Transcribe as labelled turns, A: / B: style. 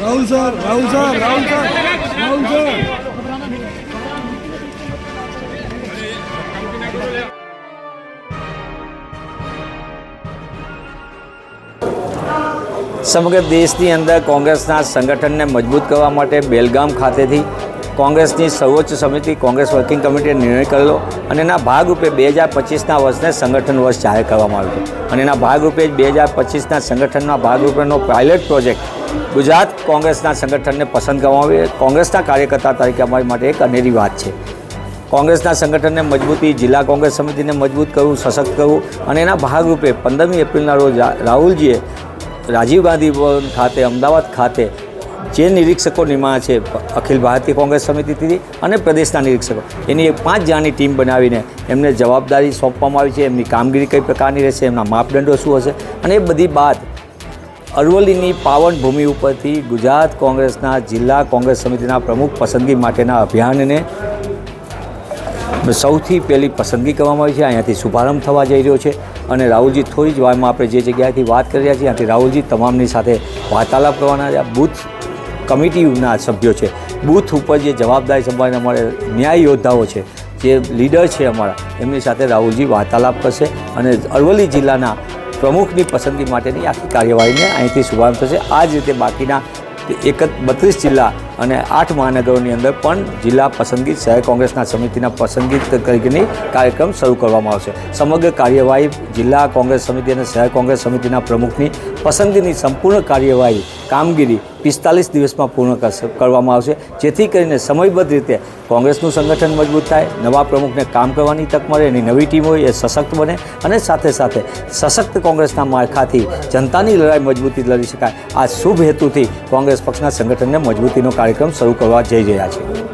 A: Rahul sir Rahul sir Rahul sir Rahul sir.
B: સમગ્ર દેશની અંદર કોંગ્રેસના સંગઠનને મજબૂત કરવા માટે બેલગામ ખાતેથી કોંગ્રેસની સર્વોચ્ચ સમિતિ, કોંગ્રેસ વર્કિંગ કમિટીએ નિર્ણય કરેલો અને એના ભાગરૂપે બે હજાર પચીસના વર્ષને સંગઠન વર્ષ જાહેર કરવામાં આવ્યું અને એના ભાગરૂપે જ બે હજાર પચીસના સંગઠનના ભાગરૂપેનો પાયલટ પ્રોજેક્ટ ગુજરાત કોંગ્રેસના સંગઠનને પસંદ કરવામાં આવે કોંગ્રેસના કાર્યકર્તા તરીકે અમારી માટે એક અનેરી વાત છે. કોંગ્રેસના સંગઠનને મજબૂતી જિલ્લા કોંગ્રેસ સમિતિને મજબૂત કરવું, સશક્ત કરવું અને એના ભાગરૂપે પંદરમી એપ્રિલના રોજ રાહુલજીએ રાજીવ ગાંધી ભવન ખાતે, અમદાવાદ ખાતે જે નિરીક્ષકો નિમાયા છે અખિલ ભારતીય કોંગ્રેસ સમિતિથી અને પ્રદેશના નિરીક્ષકો, એની એક પાંચ જણાની ટીમ બનાવીને એમને જવાબદારી સોંપવામાં આવી છે. એમની કામગીરી કઈ પ્રકારની રહેશે, એમના માપદંડો શું હશે અને એ બધી બાદ અરવલ્લીની પાવન ભૂમિ ઉપરથી ગુજરાત કોંગ્રેસના જિલ્લા કોંગ્રેસ સમિતિના પ્રમુખ પસંદગી માટેના અભિયાનને સૌથી પહેલી પસંદગી કરવામાં આવી છે. અહીંયાથી શુભારંભ થવા જઈ રહ્યો છે અને રાહુલજી થોડી જ વારમાં આપણે જે જગ્યાએથી વાત કરી રહ્યા છીએ, ત્યાંથી રાહુલજી તમામની સાથે વાર્તાલાપ કરવાના છે. બુથ કમિટીના સભ્યો છે. બૂથ ઉપર જે જવાબદારી સંભાળીને અમારે ન્યાય યોદ્ધાઓ છે, જે લીડર છે અમારા, એમની સાથે રાહુલજી વાર્તાલાપ કરશે અને અરવલ્લી જિલ્લાના પ્રમુખની પસંદગી માટેની આખી કાર્યવાહીને અહીંથી શુભારંભ થશે. આ જ રીતે બાકીના એક બત્રીસ જિલ્લા અને આઠ મહાનગરોની અંદર પણ જિલ્લા પસંદગી, શહેર કોંગ્રેસના સમિતિના પસંદગી તરીકેની કાર્યક્રમ શરૂ કરવામાં આવશે. સમગ્ર કાર્યવાહી જિલ્લા કોંગ્રેસ સમિતિ અને શહેર કોંગ્રેસ સમિતિના પ્રમુખની પસંદગીની સંપૂર્ણ કાર્યવાહી કામગીરી પિસ્તાલીસ દિવસમાં પૂર્ણ કરવામાં આવશે. જેથી કરીને સમયબદ્ધ રીતે કોંગ્રેસનું સંગઠન મજબૂત થાય, નવા પ્રમુખને કામ કરવાની તક મળે, એની નવી ટીમ હોય એ સશક્ત બને અને સાથે સાથે સશક્ત કોંગ્રેસના માળખાથી જનતાની લડાઈ મજબૂતી લડી શકાય. આ શુભ હેતુથી કોંગ્રેસ પક્ષના સંગઠનને મજબૂતીનો કાર્યક્રમ શરૂ કરવા જઈ રહ્યા છે.